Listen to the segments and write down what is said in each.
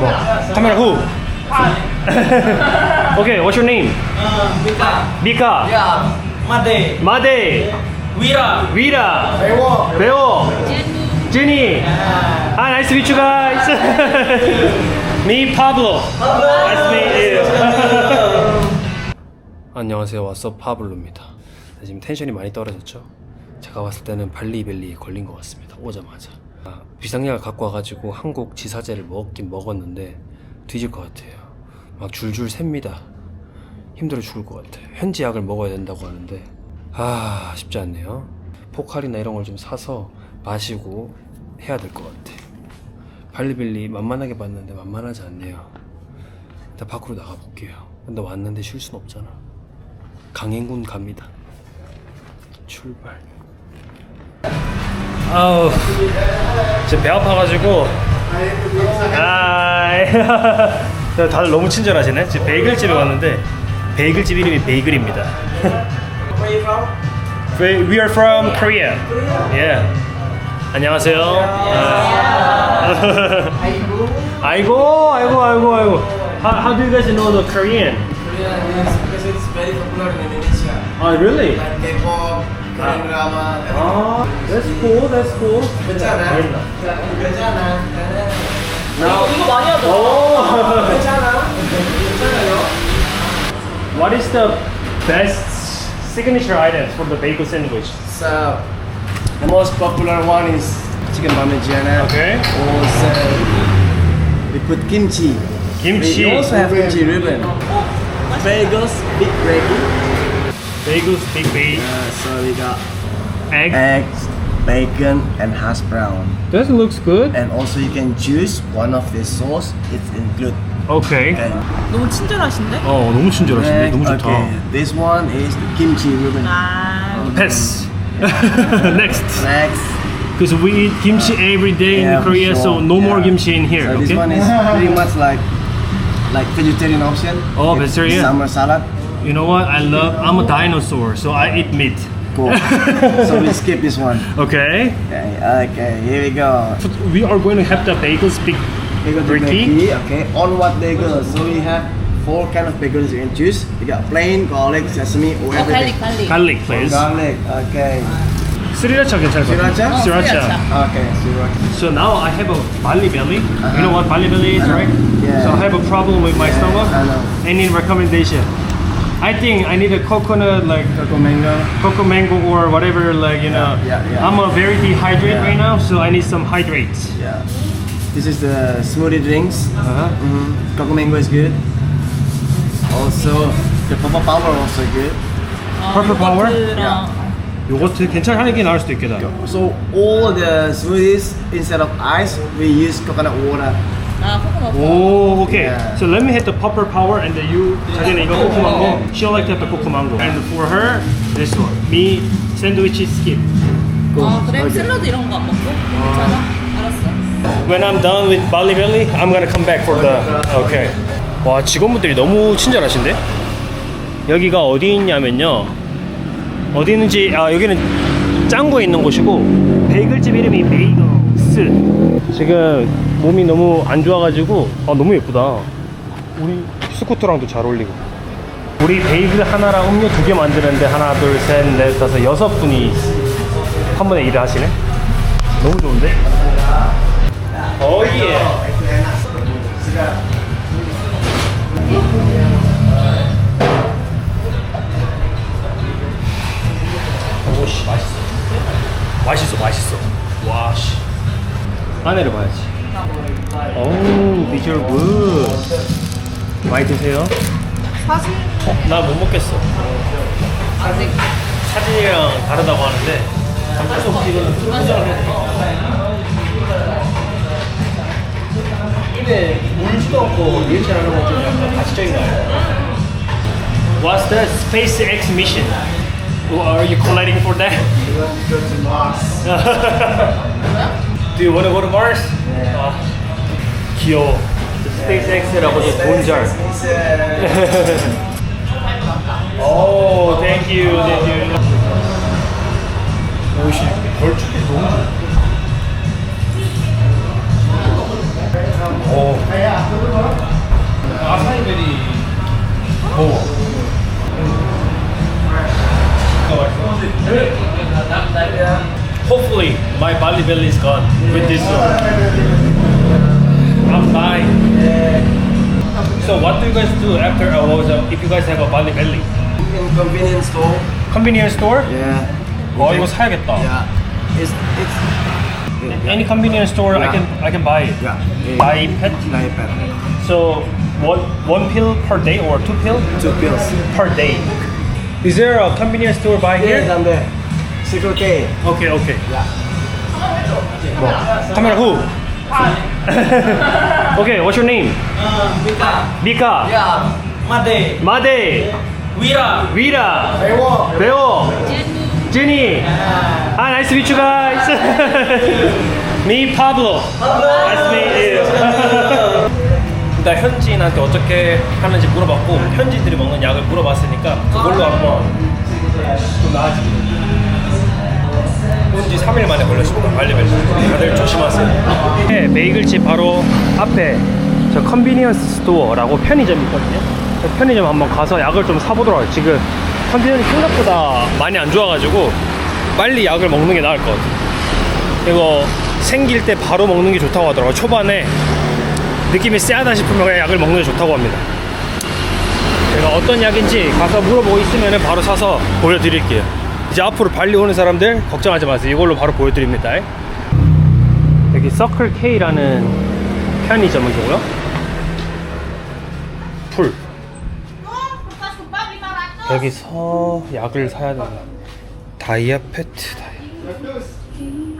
뭐 카메라 후 오케이 what's your name Mika. 미카 Made. 마데 Wira. 위라 Ewo. 배워 제니 Hi nice to meet you guys Me Pablo Nice to meet you 안녕하세요 왓썹 파블로입니다 네, 지금 텐션이 많이 떨어졌죠 제가 봤을 때는 발리벨리에 걸린 것 같습니다 오자마자 아, 비상약을 갖고 와가지고 한국 지사제를 먹긴 먹었는데 뒤질 것 같아요. 막 줄줄 셉니다. 힘들어 죽을 것 같아요 현지 약을 먹어야 된다고 하는데. 아 쉽지 않네요. 포칼이나 이런 걸 좀 사서 마시고 해야 될 것 같아. 발리벨리 만만하게 봤는데 만만하지 않네요. 일단 밖으로 나가볼게요. 근데 왔는데 쉴 순 없잖아. 강행군 갑니다. 출발 아우 지금 배 아파가지고 아 다들 너무 친절하시네 지금 베이글집에 왔는데 베이글집 이름이 베이글입니다? We, are from Korea. Yeah. 안녕하세요. 아. 아이고, 아이고, 아이고, 아이고. How, how do you guys know the Korean? Korea is because it's very popular in Indonesia. Oh, really? Like K-pop, Korean drama. Oh, that's cool. That's cool. Bencana. Bencana. Now, 이거 많이 하더라. oh, Bencana. Bencana, what is the best signature items for the bagel sandwich? So, the most popular one is chicken parmigiana. Okay. Also, we put kimchi. Kimchi. We also have kimchi ribbon. Bagels, big gravy. Bagels, big bake, Uh, so we got egg. eggs, bacon, and hash brown. That looks good. And also you can choose one of the sauce. It's include. Okay. Okay. 너무 친절하신데? 어, 너무 친절하신데 Next, 너무 좋다. okay. This one is the kimchi ribbon. 아, Pass. Next. Next. Because we eat kimchi every day Yeah, in Korea, for so sure. no more Yeah. kimchi in here. So okay. this one is pretty much like like vegetarian option. Oh, It's vegetarian. Summer salad. you know what? I love. I'm a dinosaur, so I eat meat. Cool. so we skip this one. Okay. Okay. Okay. Here we go. We are going to have the bagels big. We got the Bricky. Bricky, Okay. On what bagels? So we have four kind of bagels you can choose. We got plain, garlic, sesame, or 어, everything. 갈릭, 갈릭. Garlic, please. Garlic. Okay. Sriracha 괜찮을 것 같아요. Sriracha? 어, Sriracha. 스리라차. Okay. Sriracha. So now I have a Bali belly. You know what Bali belly is, right? Yeah. So I have a problem with my stomach. I know. Any recommendation? I think I need a coconut, like Coco mango. cocoa mango or whatever. Like you know, Yeah, yeah, yeah. I'm a very dehydrated Yeah. right now, so I need some hydrates. Yeah. This is the smoothie drinks. Uh-huh. Mm, Coco mango is good. Also, the papa power also good. 어, Purple power? 요거트랑 요거트 괜찮게 나올 수도 있겠다. So all the smoothies instead of ice, we use coconut water. 아, 코코넛. 오, okay. Yeah. So let me hit the purple power and then you 자기는 이거 코코 망고. She'll like to have the coco mango. And for her, this one. Me sandwich skip. 아, 그래? 샐러드 이런 거 안 먹고? 괜찮아? 알았어. When I'm done with Bali Belly, I'm gonna come back for the. Okay. 와 직원분들이 너무 친절하신데? 여기가 어디 있냐면요. 어디 있는지 아 여기는 짱구에 있는 곳이고 베이글집 이름이 베이글스. 지금 몸이 너무 안 좋아가지고 아 너무 예쁘다. 우리 스쿠터랑도 잘 어울리고. 우리 베이글 하나랑 음료 두 개 만드는데 하나 둘 셋 넷 다섯 여섯 분이 한 번에 일을 하시네. 너무 좋은데? 어 예. 오씨 맛있어. 맛있어 맛있어. 와 씨. 안에를 봐야지. 오 비주얼 굿. 많이 드세요. 사실 어, 나못 먹겠어. 아직 사진이랑 다르다고 하는데 계속 이거는 포장을 해야 돼. 입에 물지도 않고 리액션 하는 거좀 약간 가시적인 거 아니야? What's the SpaceX mission? Are you colliding for that? Do you want to go to Mars? Yeah. Oh, Kyo. SpaceX 를 하고 이제 Oh, thank you, thank you. 옷이 벌쭉이 너무 좋아. 오. 아사이베리. Hopefully Bali belly is gone with this one. I'm buying. So what do you guys do after a was if you guys have a Bali belly? In convenience store. Convenience store? Yeah. 어 이거 사야겠다. Yeah. It's it's Any convenience store I Yeah. can I can buy it. yeah. Buy pet. Nine pet. So one one pill per day or two pill Two pills. per day. Is there a convenience store by Here here? and there. Circle K. Okay, okay. Yeah. 카메라 후. okay, what's your name? Mika. Ya, Made, 마데. Wira, 위라. Ewo. 배워. 제니. Nice to meet you guys. Me, Pablo. Nice to meet you. 일단 현지인한테 어떻게 하는지 물어봤고 현지인들이 먹는 약을 물어봤으니까 그걸로 한번 좀 나아지 게 온지 3일 만에 걸렸습니다. 말리벨 다들 조심하세요. 네, 베이글집 바로 앞에 저 컨비니언스 스토어라고 편의점이 있거든요. 그 편의점 한번 가서 약을 좀 사보도록 해요 지금 컨디션이 생각보다 많이 안 좋아가지고 빨리 약을 먹는 게 나을 것 같아요. 이거 생길 때 바로 먹는 게 좋다고 하더라고요. 초반에 느낌이 쎄하다 싶으면 그냥 약을 먹는 게 좋다고 합니다. 제가 어떤 약인지 가서 물어보고 있으면 바로 사서 보여드릴게요 이제 앞으로 발리 오는 사람들 걱정하지 마세요 이걸로 바로 보여드립니다 여기 서클 K라는 편의점이고요 풀 여기서 약을 사야 된다 다이아 페트 다이아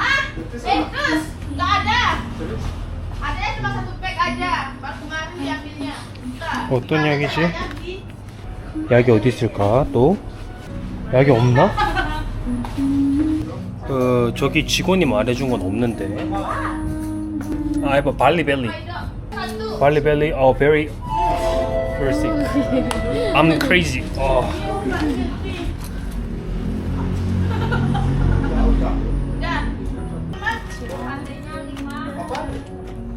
Ah, eh. 어떤 약이지? 약이 어디 있을까 또? 약이 없나? 그 저기 직원이 말해준 건 없는데. I have a Bali belly. Bali belly. Oh, very, very sick. I'm crazy. Oh.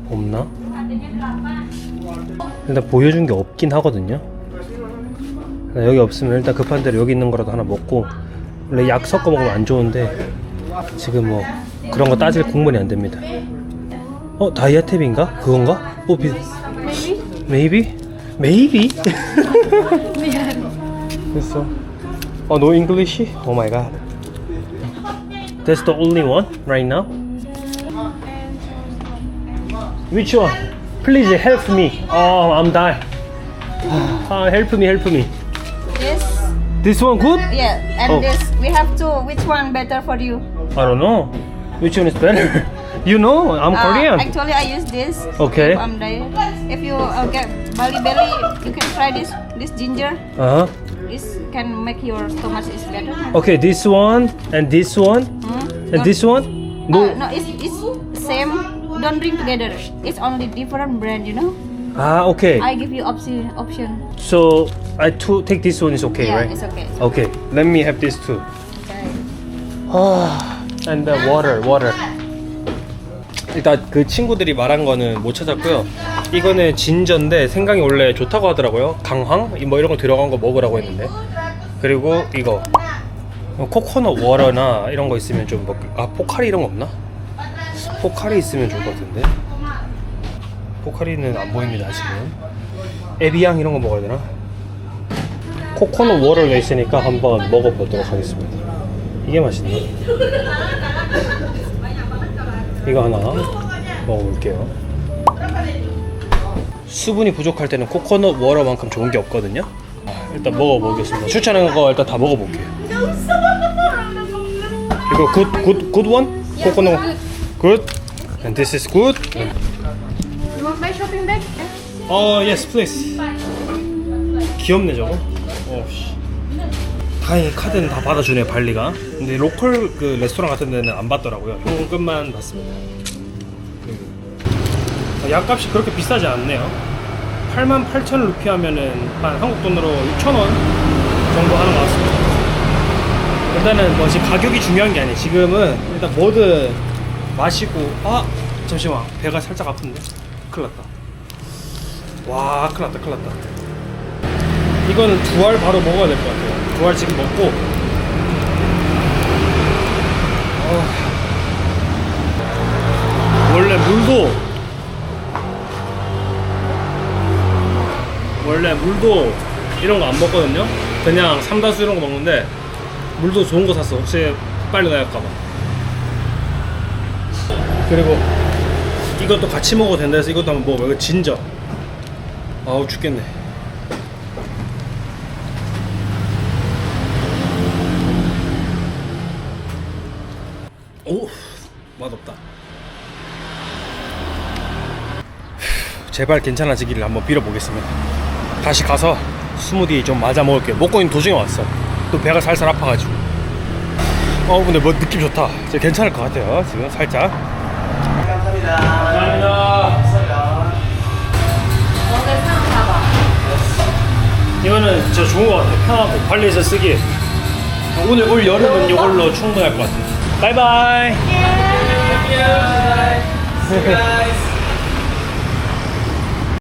없나? 일단 보여준 게 없긴 하거든요. 여기 없으면 일단 급한 대로 여기 있는 거라도 하나 먹고 원래 약 섞어 먹으면 안 좋은데 지금 뭐 그런 거 따질 국물이 안 됩니다. 어 다이아탭인가? 그건가? 어 비... Maybe? Maybe? 됐어. 어 no English? Oh my god. That's the only one right now. Which one? Please help me. Oh, I'm dying. Ah, help me, help me. This, This one good? yeah, and Oh. this we have two. Which one better for you? I don't know. Which one is better? you know, I'm Uh, Korean. Actually, I use this. Okay. If I'm. If you uh, get Bali belly, you can try this. This ginger. Uh huh. This can make your stomach is better. Okay, this one and this one Hmm? and this one. Uh, No. no, it's it's same. Don't drink together. It's only different brand, you know. Ah, okay. I give you option option. So I to take this one is okay, yeah, right? it's okay. Okay. Let me have this too. Okay. 아, and the water, water. 일단 그 친구들이 말한 거는 못 찾았고요. 이거는 진저인데 생강이 원래 좋다고 하더라고요. 강황 뭐 이런 거 들어간 거 먹으라고 했는데. 그리고 이거 어, 코코넛 워터나 이런 거 있으면 좀 먹. 아 포카리 이런 거 없나? 포카리 있으면 좋을 것 같은데. 포카리는 안 보입니다 지금. 에비앙 이런 거 먹어야 되나? 코코넛 워터가 있으니까 한번 먹어보도록 하겠습니다. 이게 맛있네. 이거 하나 먹어볼게요. 수분이 부족할 때는 코코넛 워터만큼 좋은 게 없거든요. 아, 일단 먹어보겠습니다. 추천한 거 일단 다 먹어볼게요. 이거 원? 코코넛 굿? And this is good? You want my shopping bag? 어, yes, please. 귀엽네 저거. 어, 씨. 다행히 카드는 다 받아주네요 발리가. 근데 로컬 그 레스토랑 같은 데는 안 받더라고요. 현금만 받습니다. 그, 어, 약값이 그렇게 비싸지 않네요. 8만 8천 루피 하면은 한 한국 돈으로 6천 원 정도 하는 것 같습니다. 일단은 뭐 지금 가격이 중요한 게 아니에요. 지금은 일단 뭐든 마시고 아 잠시만 배가 살짝 아픈데 큰일 났다. 와 큰일 났다 큰일 났다 이거는 두 알 바로 먹어야 될 것 같아요 두 알 지금 먹고 어, 물도 원래 물도 이런 거 안 먹거든요. 그냥 삼다수 이런 거 먹는데 물도 좋은 거 샀어. 혹시 빨리 나갈까봐. 그리고 이것도 같이 먹어도 된다 해서 이것도 한번 먹어봐. 이거 진저. 아우 죽겠네. 오 맛없다. 제발 괜찮아지기를 한번 빌어보겠습니다. 다시 가서 스무디 좀 맞아 먹을게요. 먹고 있는 도중에 왔어. 또 배가 살살 아파가지고. 어 근데 뭐 느낌 좋다. 진짜 괜찮을 것 같아요. 지금 살짝. 감사합니다. 감사합니다. 이거는 진짜 좋은 것 같아요. 편하고 관리해서 쓰기. 오늘 올 여름은 이걸로 충분할 것 같아요. 바이바이. you. You guys.